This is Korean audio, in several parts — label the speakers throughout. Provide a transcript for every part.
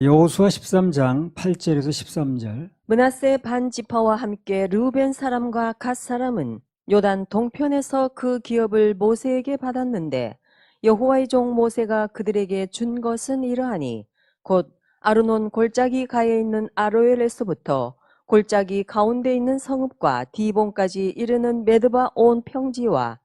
Speaker 1: 여호수아 13장 8절에서 13절.
Speaker 2: 문하세 반 지파와 함께 르우벤 사람과 갓 사람은 요단 동편에서 그 기업을 모세에게 받았는데 여호와의 종 모세가 그들에게 준 것은 이러하니 곧 아르논 골짜기 가에 있는 아로엘에서부터 골짜기 가운데 있는 성읍과 디본까지 이르는 메드바 온 평지와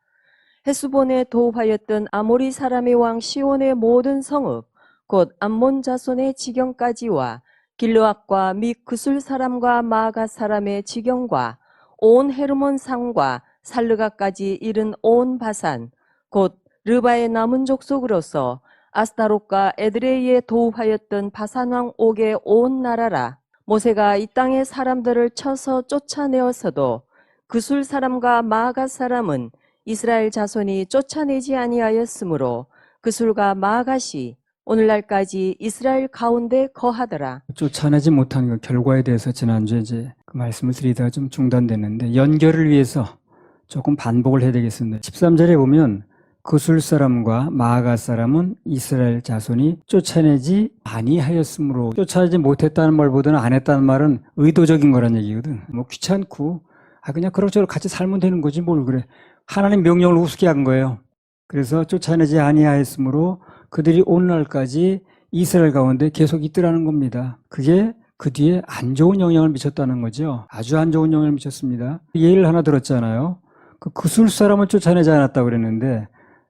Speaker 2: 헤스본에 도하였던 아모리 사람의 왕 시온의 모든 성읍 곧 암몬 자손의 지경까지와 길르앗과 및 그술 사람과 마가 사람의 지경과 온 헤르몬 산과 살르가까지 이른 온 바산 곧 르바의 남은 족속으로서 아스타롯과 에드레이에 도우하였던 바산왕 옥의 온 나라라. 모세가 이 땅의 사람들을 쳐서 쫓아내었어도 그술 사람과 마가 사람은 이스라엘 자손이 쫓아내지 아니하였으므로 그술과 마가시 오늘날까지 이스라엘 가운데 거하더라.
Speaker 1: 쫓아내지 못한 그 결과에 대해서 지난주에 이제 그 말씀을 드리다가 좀 중단됐는데 연결을 위해서 조금 반복을 해야 되겠습니다. 13절에 보면 그술 사람과 마아가 사람은 이스라엘 자손이 쫓아내지 아니하였으므로 쫓아내지 못했다는 말보다는 안 했다는 말은 의도적인 거란 얘기거든. 뭐 귀찮고 아 그냥 그럭저럭 같이 살면 되는 거지 뭘 그래. 하나님 명령을 우습게 한 거예요. 그래서 쫓아내지 아니하였으므로 그들이 오늘날까지 이스라엘 가운데 계속 있더라는 겁니다. 그게 그 뒤에 안 좋은 영향을 미쳤다는 거죠. 아주 안 좋은 영향을 미쳤습니다. 예를 하나 들었잖아요. 그 그술 사람을 쫓아내지 않았다고 그랬는데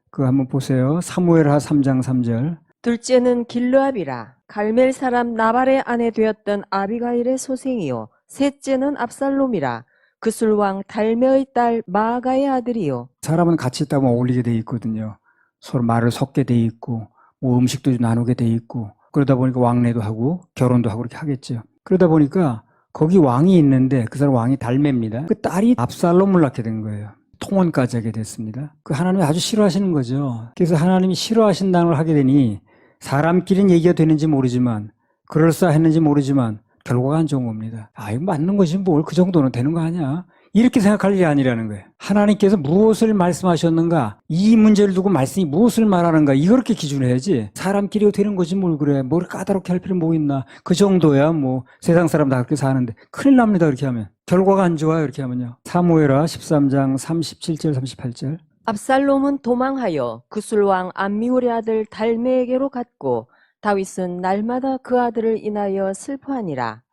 Speaker 1: 그거 한번 보세요. 사무엘하 3장 3절.
Speaker 2: 둘째는 길르압이라 갈멜 사람 나발의 아내 되었던 아비가일의 소생이요 셋째는 압살롬이라 그술왕 달메의 딸 마아가의 아들이요
Speaker 1: 사람은 같이 있다면 어울리게 돼 있거든요. 서로 말을 섞게 돼 있고 뭐 음식도 나누게 돼 있고 그러다 보니까 왕래도 하고 결혼도 하고 그렇게 하겠죠. 그러다 보니까 거기 왕이 있는데 그 사람 왕이 달매입니다. 그 딸이 압살롬을 낳게 된 거예요. 통혼까지 하게 됐습니다. 그 하나님이 아주 싫어하시는 거죠. 그래서 하나님이 싫어하신다는 걸 하게 되니 사람끼리는 얘기가 되는지 모르지만 그럴싸했는지 모르지만 결과가 안 좋은 겁니다. 아, 이거 맞는 거지 뭘그 정도는 되는 거 아니야. 이렇게 생각할 일이 아니라는 거예요. 하나님께서 무엇을 말씀하셨는가, 이 문제를 두고 말씀이 무엇을 말하는가, 이렇게 기준해야지. 사람끼리 되는 거지 뭘 그래. 뭘 까다롭게 할 필요 뭐 있나. 그 정도야 뭐 세상 사람 다 그렇게 사는데. 큰일 납니다, 그렇게 하면. 결과가 안 좋아요, 이렇게 하면요. 사무엘하 13장 37절, 38절.
Speaker 2: 압살롬은 도망하여 그술왕 암미울의 아들 달메에게로 갔고 다윗은 날마다 그 아들을 인하여 슬퍼하니라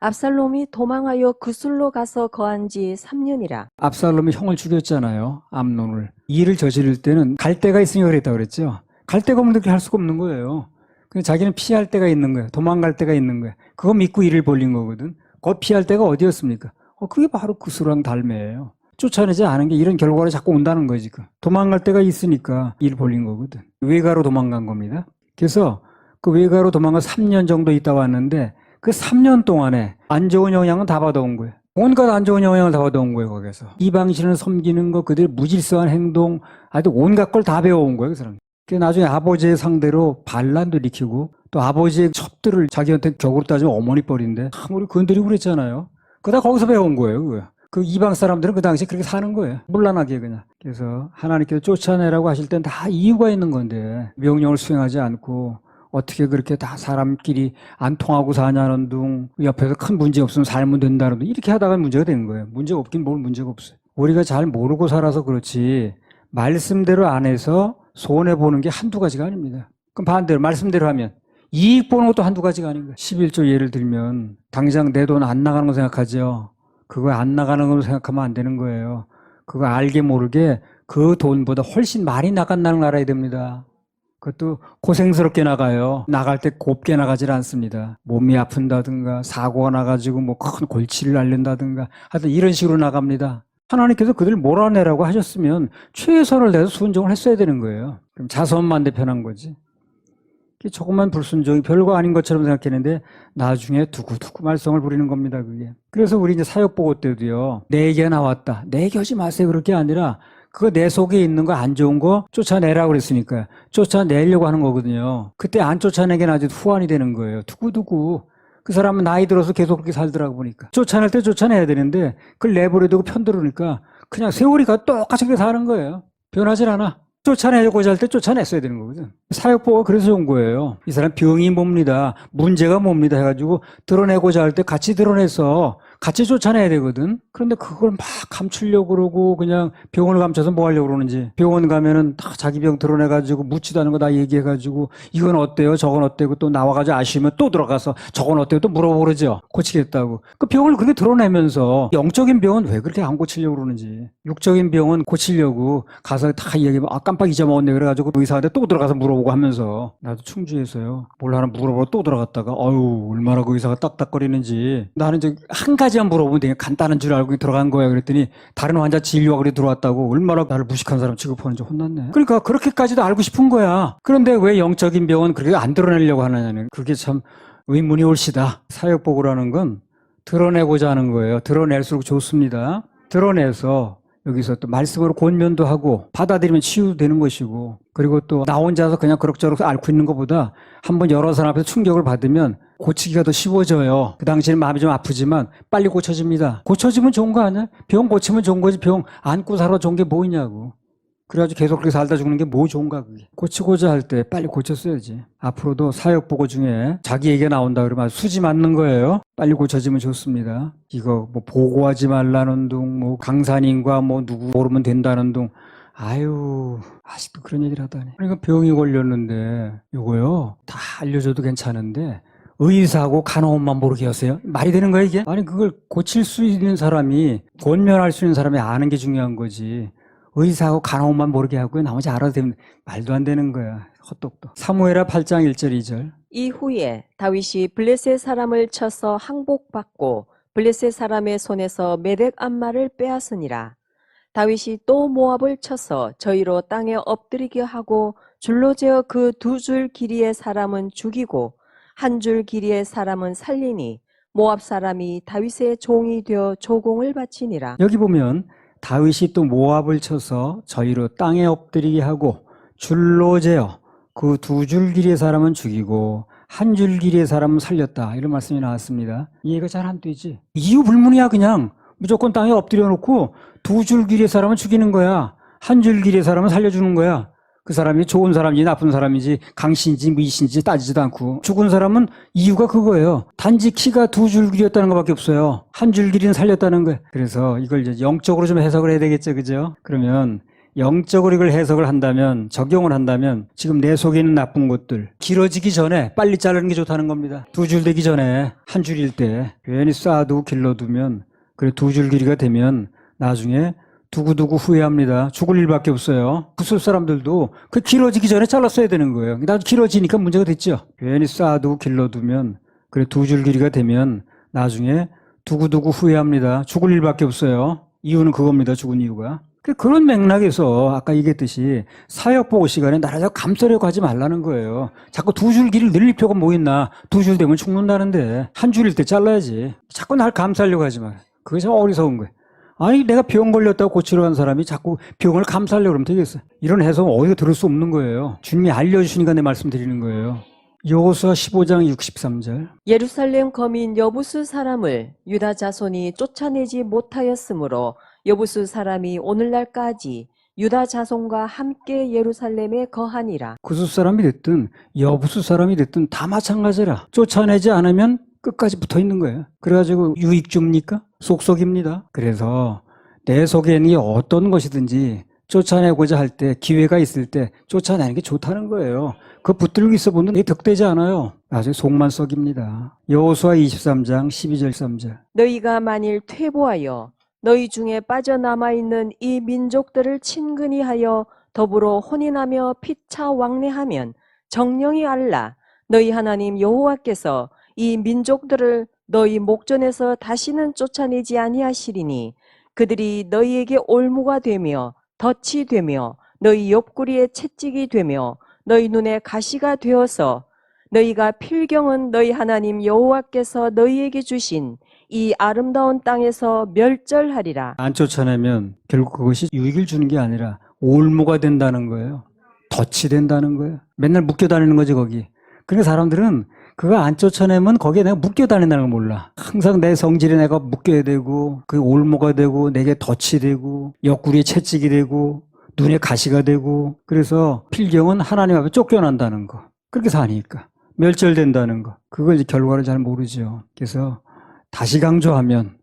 Speaker 2: 압살롬이 도망하여 그술로 가서 거한 지 3년이라
Speaker 1: 압살롬이 형을 죽였잖아요. 암논을. 이 일을 저지를 때는 갈 데가 있으니까 그랬다 그랬죠. 갈 데가 없는데 그렇게 할 수가 없는 거예요. 그냥 자기는 피할 데가 있는 거예요. 도망갈 데가 있는 거예요. 그거 믿고 일을 벌린 거거든. 그 피할 데가 어디였습니까? 어, 그게 바로 그수랑 달매예요. 쫓아내지 않은 게 이런 결과로 자꾸 온다는 거지. 그. 도망갈 데가 있으니까 일 벌린 거거든. 외가로 도망간 겁니다. 그래서 그 외가로 도망가 3년 정도 있다 왔는데 그 3년 동안에 안 좋은 영향은 다 받아온 거예요. 온갖 안 좋은 영향을 다 받아온 거예요, 거기서. 이방신을 섬기는 거, 그들 무질서한 행동, 아주 온갖 걸 다 배워온 거예요, 그 사람. 그 나중에 아버지의 상대로 반란도 일으키고 또 아버지의 첩들을 자기한테 격으로 따지면 어머니 뻘인데 아무리 건드리고 그랬잖아요. 그거 다 거기서 배운 거예요, 그거. 그 이방 사람들은 그 당시에 그렇게 사는 거예요. 물란하게 그냥. 그래서 하나님께서 쫓아내라고 하실 땐 다 이유가 있는 건데 명령을 수행하지 않고 어떻게 그렇게 다 사람끼리 안 통하고 사냐는 둥 옆에서 큰 문제 없으면 살면 된다는 둥 이렇게 하다가 문제가 된 거예요. 문제가 없긴 뭘 문제가 없어요. 우리가 잘 모르고 살아서 그렇지 말씀대로 안 해서 손해 보는 게 한두 가지가 아닙니다. 그럼 반대로 말씀대로 하면 이익 보는 것도 한두 가지가 아닌 거예요. 11조 예를 들면 당장 내 돈 안 나가는 거 생각하죠. 그거 안 나가는 거 생각하면 안 되는 거예요. 그거 알게 모르게 그 돈보다 훨씬 많이 나간다는 걸 알아야 됩니다. 그것도 고생스럽게 나가요. 나갈 때 곱게 나가질 않습니다. 몸이 아픈다든가 사고가 나가지고 뭐 큰 골치를 앓는다든가 하여튼 이런 식으로 나갑니다. 하나님께서 그들 몰아내라고 하셨으면 최선을 다해서 순종을 했어야 되는 거예요. 그럼 자선만 대편한 거지. 조금만 불순종이 별거 아닌 것처럼 생각했는데 나중에 두고두고 말썽을 부리는 겁니다, 그게. 그래서 우리 이제 사역 보고 때도요. 내 얘기가 나왔다. 내 얘기 하지 마세요. 그럴 게 아니라 그거 내 속에 있는 거 안 좋은 거 쫓아내라고 그랬으니까 쫓아내려고 하는 거거든요. 그때 안 쫓아내긴 아주 후환이 되는 거예요. 두고두고. 그 사람은 나이 들어서 계속 그렇게 살더라고 보니까. 쫓아낼 때 쫓아내야 되는데 그걸 내버려두고 편들으니까 그냥 세월이 가 똑같이 그렇게 사는 거예요. 변하질 않아. 쫓아내고자 할 때 쫓아냈어야 되는 거거든. 사역보가 그래서 좋은 거예요. 이 사람 병이 뭡니다. 문제가 뭡니다. 해가지고 드러내고자 할 때 같이 드러내서 같이 쫓아내야 되거든. 그런데 그걸 막 감추려고 그러고 그냥 병원을 감춰서 뭐 하려고 그러는지. 병원 가면은 다 자기 병 드러내가지고 묻지도 않은 거 다 얘기해가지고 이건 어때요? 저건 어때고 또 나와가지고 아시면 또 들어가서 저건 어때요? 또 물어보고 그러죠. 고치겠다고. 그 병을 그렇게 드러내면서 영적인 병은 왜 그렇게 안 고치려고 그러는지. 육적인 병은 고치려고 가서 다 얘기하면 아 깜빡 잊어먹었네 그래가지고 의사한테 또 들어가서 물어보고 하면서 나도 충주에서요. 뭘 하나 물어보고 또 들어갔다가 어유 얼마나 그 의사가 딱딱거리는지 나는 이제 한가 지만 물어보면 되게 간단한 줄 알고 들어간 거야 그랬더니 다른 환자 그래 들어왔다고 얼마나 나를 무식한 사람 취급하는지 혼났네. 그러니까 그렇게까지도 알고 싶은 거야. 그런데 왜 영적인 병은 그렇게 안 드러내려고 하느냐는 그게 참 의문이 올시다. 사역보고라는 건 드러내고자 하는 거예요. 드러낼수록 좋습니다. 드러내서 여기서 또 말씀으로 권면도 하고 받아들이면 치유되는 것이고 그리고 또 나 혼자서 그냥 그럭저럭 앓고 있는 것보다 한번 여러 사람 앞에서 충격을 받으면 고치기가 더 쉬워져요. 그 당시에는 마음이 좀 아프지만 빨리 고쳐집니다. 고쳐지면 좋은 거 아니야? 병 고치면 좋은 거지 병 안고 살아 좋은 게 뭐냐고. 그래가지고 계속 그렇게 살다 죽는 게 뭐 좋은가 그게. 고치고자 할 때 빨리 고쳤어야지. 앞으로도 사역 보고 중에 자기 얘기가 나온다 그러면 수지 맞는 거예요. 빨리 고쳐지면 좋습니다. 이거 뭐 보고하지 말라는 둥, 뭐 강사님과 뭐 누구 모르면 된다는 둥. 아유, 아직도 그런 얘기를 하다니. 그러니까 병이 걸렸는데 요거요. 다 알려줘도 괜찮은데 의사하고 간호원만 모르게 하세요? 말이 되는 거야 이게? 아니 그걸 고칠 수 있는 사람이 권면할 수 있는 사람이 아는 게 중요한 거지. 의사하고 간호원만 모르게 하고 나머지 알아도 되면 말도 안 되는 거야. 헛똑똑. 사무엘하 8장 1절 2절.
Speaker 2: 이후에 다윗이 블레셋 사람을 쳐서 항복받고 블레셋 사람의 손에서 메덱 암마를 빼앗으니라. 다윗이 또 모압을 쳐서 저희로 땅에 엎드리게 하고 줄로 재어 그 두 줄 길이의 사람은 죽이고 한 줄 길이의 사람은 살리니 모압 사람이 다윗의 종이 되어 조공을 바치니라.
Speaker 1: 여기 보면 다윗이 또 모압을 쳐서 저희로 땅에 엎드리게 하고 줄로 재어 그 두 줄 길이의 사람은 죽이고 한 줄 길이의 사람은 살렸다. 이런 말씀이 나왔습니다. 이해가 잘 안 되지. 이유 불문이야 그냥. 무조건 땅에 엎드려 놓고 두 줄 길이의 사람은 죽이는 거야. 한 줄 길이의 사람은 살려주는 거야. 그 사람이 좋은 사람인지 나쁜 사람인지 강신지 미신지 따지지도 않고 죽은 사람은 이유가 그거예요. 단지 키가 두줄 길이었다는 것밖에 없어요. 한줄 길이는 살렸다는 거예요. 그래서 이걸 이제 영적으로 좀 해석을 해야 되겠죠. 그죠? 그러면 영적으로 이걸 해석을 한다면 적용을 한다면 지금 내 속에 있는 나쁜 것들 길어지기 전에 빨리 자르는 게 좋다는 겁니다. 두 줄 되기 전에 한 줄일 때 괜히 쌓아두고 길러두면 그래 두 줄 길이가 되면 나중에 두고두고 후회합니다. 죽을 일밖에 없어요. 부술 사람들도 그 길어지기 전에 잘랐어야 되는 거예요. 나도 길어지니까 문제가 됐죠. 괜히 쌓아두고 길러두면 그래 두 줄 길이가 되면 나중에 두고두고 후회합니다. 죽을 일밖에 없어요. 이유는 그겁니다. 죽은 이유가. 그- 그런 맥락에서 아까 얘기했듯이 사역 보고 시간에 자꾸 감싸려고 하지 말라는 거예요. 자꾸 두 줄 길을 필요가 뭐 있나. 두 줄 되면 죽는다는데 한 줄일 때 잘라야지. 자꾸 날 감싸려고 하지 마. 그게 참 어리석은 거예요. 아니 내가 병 걸렸다고 고치러 간 사람이 자꾸 병을 감싸려고 그러면 되겠어. 이런 해석은 어디서 들을 수 없는 거예요. 주님이 알려주시니까 내 말씀 드리는 거예요. 여호수아 15장 63절.
Speaker 2: 예루살렘 거민 여부수 사람을 유다 자손이 쫓아내지 못하였으므로 여부수 사람이 오늘날까지 유다 자손과 함께 예루살렘에 거하니라.
Speaker 1: 구수 사람이 됐든 여부수 사람이 됐든 다 마찬가지라. 쫓아내지 않으면 끝까지 붙어 있는 거예요. 그래가지고 유익 줍니까? 속속입니다. 그래서 내 속에 있는 게 어떤 것이든지 쫓아내고자 할 때 기회가 있을 때 쫓아내는 게 좋다는 거예요. 그 붙들고 있어 보면 이게 덕되지 않아요. 나중에 속만 썩입니다. 여호수아 23장 12절 3절.
Speaker 2: 너희가 만일 퇴보하여 너희 중에 빠져남아 있는 이 민족들을 친근히 하여 더불어 혼인하며 피차 왕래하면 정령이 알라 너희 하나님 여호와께서 이 민족들을 너희 목전에서 다시는 쫓아내지 아니하시리니 그들이 너희에게 올무가 되며 덫이 되며 너희 옆구리에 채찍이 되며 너희 눈에 가시가 되어서 너희가 필경은 너희 하나님 여호와께서 너희에게 주신 이 아름다운 땅에서 멸절하리라.
Speaker 1: 안 쫓아내면 결국 그것이 유익을 주는 게 아니라 올무가 된다는 거예요. 덫이 된다는 거예요. 맨날 묶여 다니는 거지 거기. 그러니까 사람들은 그거 안 쫓아내면 거기에 내가 묶여 다닌다는 걸 몰라. 항상 내 성질에 내가 묶여야 되고 그 올무가 되고 내게 덫이 되고 옆구리에 채찍이 되고 눈에 가시가 되고 그래서 필경은 하나님 앞에 쫓겨난다는 거. 그렇게 사니까 멸절된다는 거. 그걸 이제 결과를 잘 모르죠. 그래서 다시 강조하면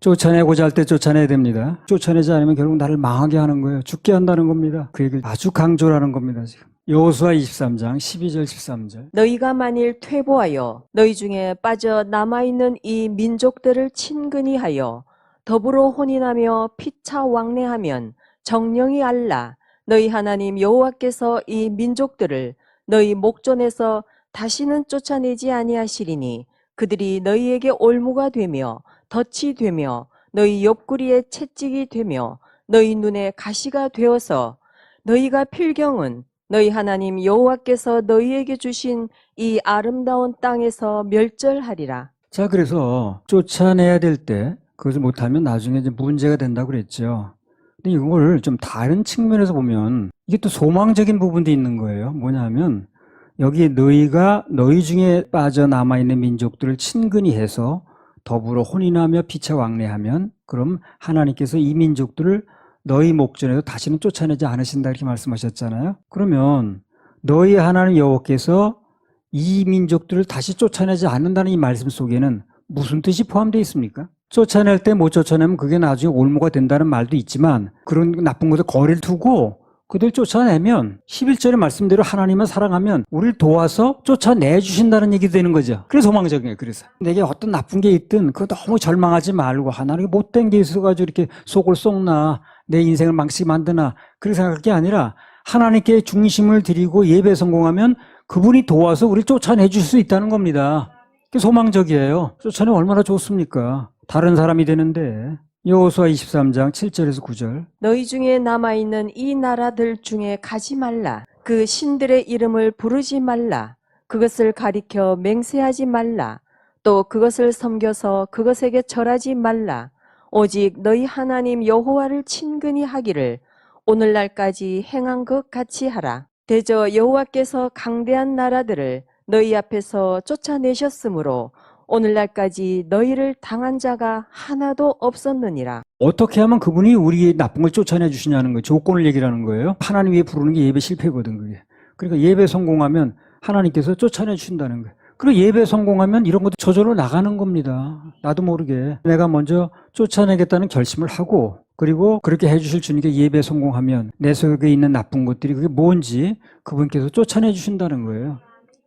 Speaker 1: 쫓아내고자 할 때 쫓아내야 됩니다. 쫓아내지 않으면 결국 나를 망하게 하는 거예요. 죽게 한다는 겁니다. 그 얘기를 아주 강조라는 겁니다, 지금. 여호수아 23장 12절 13절.
Speaker 2: 너희가 만일 퇴보하여 너희 중에 빠져 남아있는 이 민족들을 친근히 하여 더불어 혼인하며 피차 왕래하면 정령이 알라 너희 하나님 여호와께서 이 민족들을 너희 목전에서 다시는 쫓아내지 아니하시리니 그들이 너희에게 올무가 되며 덫이 되며 너희 옆구리에 채찍이 되며 너희 눈에 가시가 되어서 너희가 필경은 너희 하나님 여호와께서 너희에게 주신 이 아름다운 땅에서 멸절하리라.
Speaker 1: 자, 그래서 쫓아내야 될 때 그것을 못하면 나중에 이제 문제가 된다고 그랬죠. 근데 이걸 좀 다른 측면에서 보면 이게 또 소망적인 부분도 있는 거예요. 뭐냐면 여기 너희가 너희 중에 빠져남아 있는 민족들을 친근히 해서 더불어 혼인하며 피차 왕래하면 그럼 하나님께서 이 민족들을 너희 목전에서 다시는 쫓아내지 않으신다 이렇게 말씀하셨잖아요. 그러면 너희 하나님 여호와께서 이 민족들을 다시 쫓아내지 않는다는 이 말씀 속에는 무슨 뜻이 포함되어 있습니까? 쫓아낼 때 못 쫓아내면 그게 나중에 올무가 된다는 말도 있지만 그런 나쁜 것에 거리를 두고 그들 쫓아내면 11절의 말씀대로 하나님을 사랑하면 우리를 도와서 쫓아내 주신다는 얘기 되는 거죠. 그래서 소망적이에요. 그래서 내게 어떤 나쁜 게 있든 그거 너무 절망하지 말고 하나님 못된 게 있어가지고 이렇게 속을 썩나 내 인생을 망치게 만드나 그렇게 생각할 게 아니라 하나님께 중심을 드리고 예배 성공하면 그분이 도와서 우리를 쫓아내 줄 수 있다는 겁니다. 소망적이에요. 쫓아내면 얼마나 좋습니까? 다른 사람이 되는데. 여호수아 23장 7절에서 9절.
Speaker 2: 너희 중에 남아 있는 이 나라들 중에 가지 말라. 그 신들의 이름을 부르지 말라. 그것을 가리켜 맹세하지 말라. 또 그것을 섬겨서 그것에게 절하지 말라. 오직 너희 하나님 여호와를 친근히 하기를 오늘날까지 행한 것 같이 하라. 대저 여호와께서 강대한 나라들을 너희 앞에서 쫓아내셨으므로 오늘날까지 너희를 당한 자가 하나도 없었느니라.
Speaker 1: 어떻게 하면 그분이 우리의 나쁜 걸 쫓아내 주시냐는 거예요. 조건을 얘기하는 거예요. 하나님 위에 부르는 게 예배 실패거든, 그게. 그러니까 예배 성공하면 하나님께서 쫓아내 주신다는 거예요. 그리고 예배 성공하면 이런 것도 저절로 나가는 겁니다. 나도 모르게. 내가 먼저 쫓아내겠다는 결심을 하고, 그리고 그렇게 해주실 주님께 예배 성공하면 내 속에 있는 나쁜 것들이 그게 뭔지 그분께서 쫓아내 주신다는 거예요.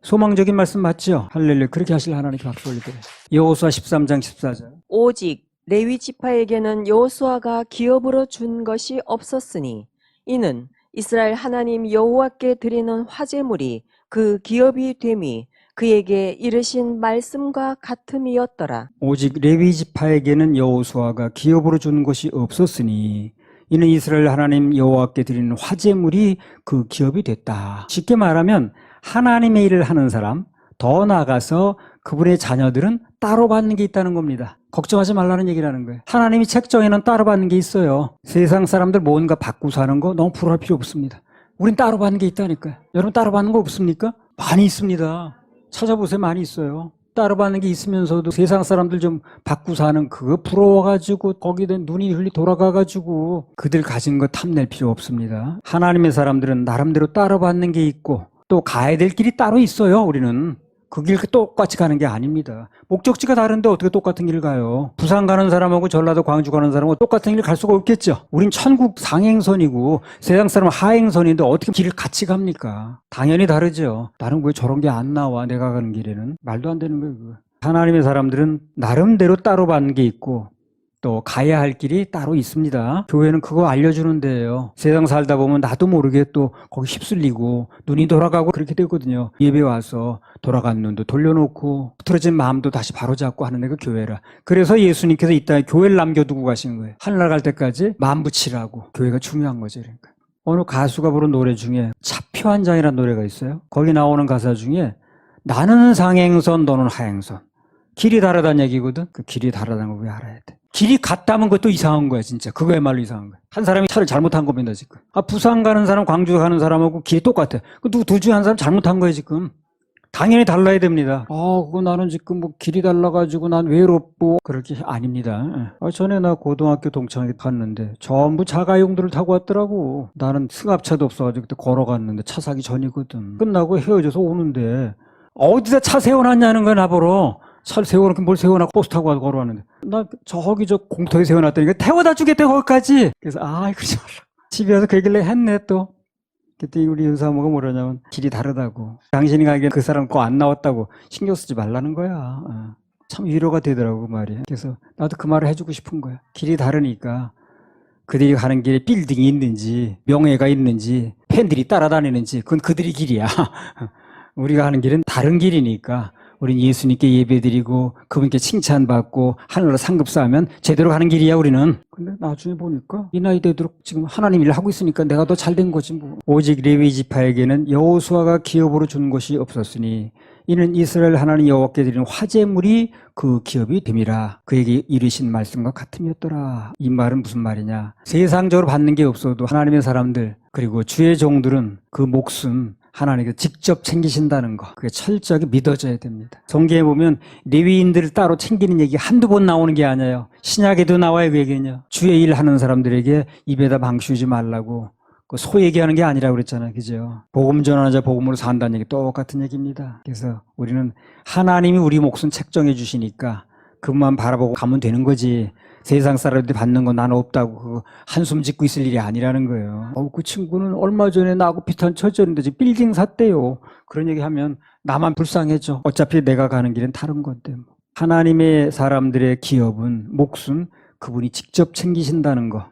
Speaker 1: 소망적인 말씀 맞죠? 할렐루야. 그렇게 하실 하나님께 박수 올리더래. 여호수아 13장 14절.
Speaker 2: 오직 레위 지파에게는 여호수아가 기업으로 준 것이 없었으니 이는 이스라엘 하나님 여호와께 드리는 화제물이 그 기업이 됨이 그에게 이르신 말씀과 같음이었더라.
Speaker 1: 오직 레위 지파에게는 여호수아가 기업으로 준 것이 없었으니 이는 이스라엘 하나님 여호와께 드리는 화제물이 그 기업이 됐다. 쉽게 말하면 하나님의 일을 하는 사람, 더 나아가서 그분의 자녀들은 따로 받는 게 있다는 겁니다. 걱정하지 말라는 얘기라는 거예요. 하나님이 책정에는 따로 받는 게 있어요. 세상 사람들 뭔가 받고 사는 거 너무 불안할 필요 없습니다. 우린 따로 받는 게 있다니까요. 여러분 따로 받는 거 없습니까? 많이 있습니다. 찾아보세요. 많이 있어요. 따로 받는 게 있으면서도 세상 사람들 좀 받고 사는 그거 부러워가지고 거기에 눈이 흘리 돌아가가지고 그들 가진 거 탐낼 필요 없습니다. 하나님의 사람들은 나름대로 따로 받는 게 있고 또 가야 될 길이 따로 있어요. 우리는 그 길 똑같이 가는 게 아닙니다. 목적지가 다른데 어떻게 똑같은 길을 가요? 부산 가는 사람하고 전라도 광주 가는 사람하고 똑같은 길을 갈 수가 없겠죠. 우린 천국 상행선이고 세상 사람은 하행선인데 어떻게 길을 같이 갑니까? 당연히 다르죠. 나는 왜 저런 게 안 나와? 내가 가는 길에는 말도 안 되는 거예요. 하나님의 사람들은 나름대로 따로 받는 게 있고 또 가야 할 길이 따로 있습니다. 교회는 그거 알려주는 데예요. 세상 살다 보면 나도 모르게 또 거기 휩쓸리고 눈이 돌아가고 그렇게 되거든요. 예배 와서 돌아간 눈도 돌려놓고 틀어진 마음도 다시 바로잡고 하는 데가 교회라. 그래서 예수님께서 이 땅에 교회를 남겨두고 가신 거예요. 하늘날 갈 때까지 마음 붙이라고. 교회가 중요한 거죠. 그러니까. 어느 가수가 부른 노래 중에 차표 한 장이라는 노래가 있어요. 거기 나오는 가사 중에 나는 상행선 너는 하행선. 길이 다르다는 얘기거든. 그 길이 다르다는 걸 왜 알아야 돼? 길이 같다면 그것도 이상한 거야, 진짜. 그거야말로 이상한 거야. 한 사람이 차를 잘못한 겁니다, 지금. 아, 부산 가는 사람, 광주 가는 사람하고 길이 똑같아. 그 누구 두 중에 한 사람 잘못한 거야, 지금. 당연히 달라야 됩니다. 아, 그거 나는 지금 뭐 길이 달라가지고 난 외롭고 그럴 게 아닙니다. 아, 전에 나 고등학교 동창회 갔는데 전부 자가용들을 타고 왔더라고. 나는 승합차도 없어가지고 그때 걸어갔는데 차 사기 전이거든. 끝나고 헤어져서 오는데 어디다 차 세워놨냐는 거야 나보러. 차를 세워놓고 뭘 세워놨고 버스 타고 가서 걸어왔는데 나 저기 저 공터에 세워놨다니까 태워다 주겠대 거기까지. 그래서 아, 그러지 말라. 집에 와서 그 얘기를 했네 또. 그때 우리 윤사모가 뭐라냐면 길이 다르다고. 당신이 가기엔 그 사람 거 안 나왔다고 신경 쓰지 말라는 거야. 어. 참 위로가 되더라고 그 말이. 그래서 나도 그 말을 해주고 싶은 거야. 길이 다르니까 그들이 가는 길에 빌딩이 있는지 명예가 있는지 팬들이 따라다니는지 그건 그들이 길이야. 우리가 하는 길은 다른 길이니까 우린 예수님께 예배드리고 그분께 칭찬받고 하늘로 상급 쌓으면 제대로 가는 길이야 우리는. 근데 나중에 보니까 이 나이 되도록 지금 하나님 일을 하고 있으니까 내가 더 잘 된 거지 뭐. 오직 레위 지파에게는 여호수아가 기업으로 준 것이 없었으니 이는 이스라엘 하나님 여호와께 드리는 화제물이 그 기업이 됨이라 그에게 이르신 말씀과 같음이었더라. 이 말은 무슨 말이냐? 세상적으로 받는 게 없어도 하나님의 사람들 그리고 주의 종들은 그 목숨 하나님께 직접 챙기신다는 거. 그게 철저하게 믿어져야 됩니다. 성경에 보면 레위인들을 따로 챙기는 얘기 한두 번 나오는 게 아니에요. 신약에도 나와요, 그 얘기는요. 주의 일 하는 사람들에게 입에다 방쉬우지 말라고. 그소 얘기하는 게 아니라 그랬잖아요. 그죠? 복음 전하는 자 복음으로 산다는 얘기 똑같은 얘기입니다. 그래서 우리는 하나님이 우리 목숨 책정해 주시니까 그것만 바라보고 가면 되는 거지. 세상 사람들이 받는 건 나는 없다고 그 한숨 짓고 있을 일이 아니라는 거예요. 어, 그 친구는 얼마 전에 나하고 비슷한 처지였는데 지금 빌딩 샀대요. 그런 얘기 하면 나만 불쌍해져. 어차피 내가 가는 길은 다른 건데. 뭐. 하나님의 사람들의 기업은 목숨 그분이 직접 챙기신다는 거.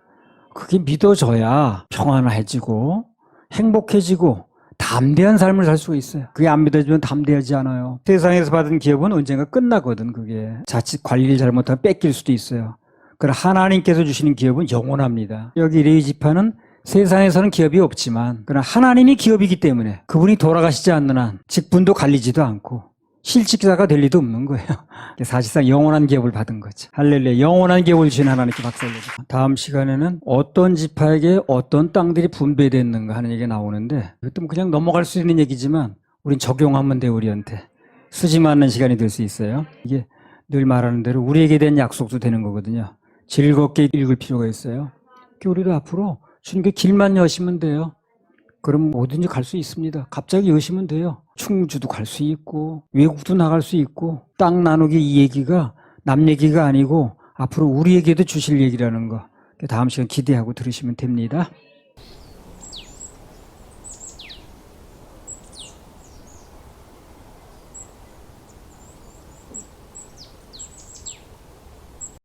Speaker 1: 그게 믿어져야 평안해지고 행복해지고 담대한 삶을 살 수가 있어요. 그게 안 믿어지면 담대하지 않아요. 세상에서 받은 기업은 언젠가 끝나거든, 그게. 자칫 관리를 잘못하면 뺏길 수도 있어요. 그러나 하나님께서 주시는 기업은 영원합니다. 여기 레위 지파는 세상에서는 기업이 없지만, 그러나 하나님이 기업이기 때문에 그분이 돌아가시지 않는 한 직분도 갈리지도 않고 실직자가 될 리도 없는 거예요. 사실상 영원한 기업을 받은 거죠. 할렐루야. 영원한 기업을 주신 하나님께 박수 올려주세요. 다음 시간에는 어떤 지파에게 어떤 땅들이 분배됐는가 하는 얘기가 나오는데 이것도 그냥 넘어갈 수 있는 얘기지만 우린 적용하면 돼 우리한테. 쓰지 않는 시간이 될 수 있어요. 이게 늘 말하는 대로 우리에게 된 약속도 되는 거거든요. 즐겁게 읽을 필요가 있어요. 우리도 앞으로 주님께 길만 여시면 돼요. 그럼 뭐든지 갈 수 있습니다. 갑자기 여시면 돼요. 충주도 갈 수 있고 외국도 나갈 수 있고 땅 나누기 이 얘기가 남 얘기가 아니고 앞으로 우리에게도 주실 얘기라는 거 다음 시간 기대하고 들으시면 됩니다.